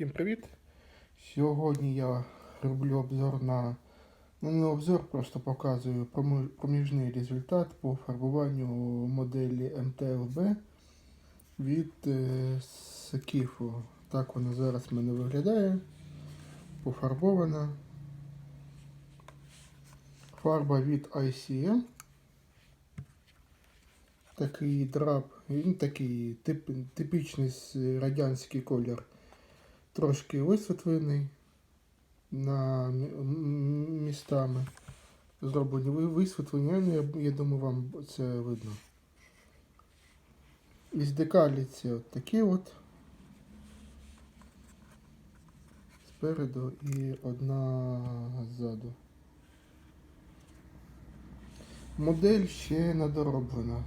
Всім привіт! Сьогодні я роблю обзор на. Ну, не обзор, просто показую проміжний результат по фарбуванню моделі МТЛБ від е, Секіфу. Так вона зараз в мене виглядає. Пофарбована. Фарба від ICM. Такий драп, він такий тип, типічний радянський колір трошки висвітлений на містами. Зроблені висвітлення, я, думаю, вам це видно. Із декалі це от такі от. Спереду і одна ззаду. Модель ще не дороблена.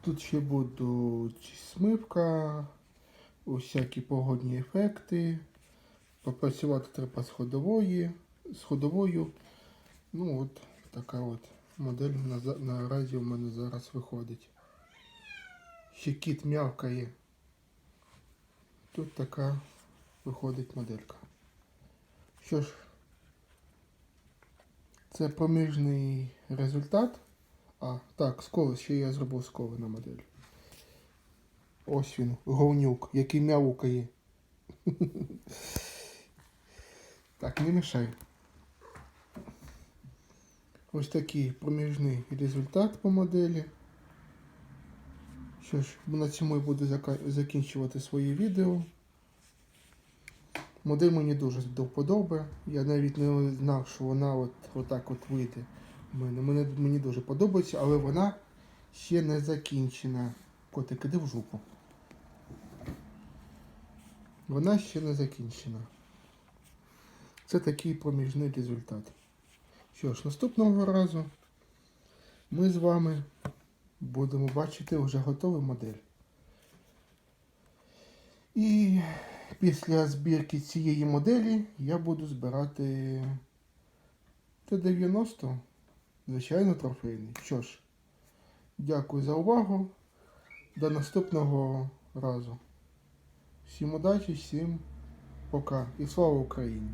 Тут ще будуть смивка, усякі погодні ефекти. Попрацювати треба з ходової, з ходовою. Ну от така от модель на, наразі у мене зараз виходить. Ще кіт м'явкає. Тут така виходить моделька. Що ж, це проміжний результат. А, так, сколи ще я зробив сколи на модель. Ось він, говнюк, який м'яукає. Так, не мішай. Ось такий проміжний результат по моделі. Що ж, на цьому я буду закінчувати своє відео. Модель мені дуже до вподоби. Я навіть не знав, що вона от, отак от вийде. мене, мені дуже подобається, але вона ще не закінчена. Котик, іди в жопу. Вона ще не закінчена. Це такий проміжний результат. Що ж, наступного разу ми з вами будемо бачити вже готову модель. І після збірки цієї моделі я буду збирати Т-90, звичайно, трофейний. Що ж, дякую за увагу. До наступного разу. Всім удачі, всім пока і слава Україні!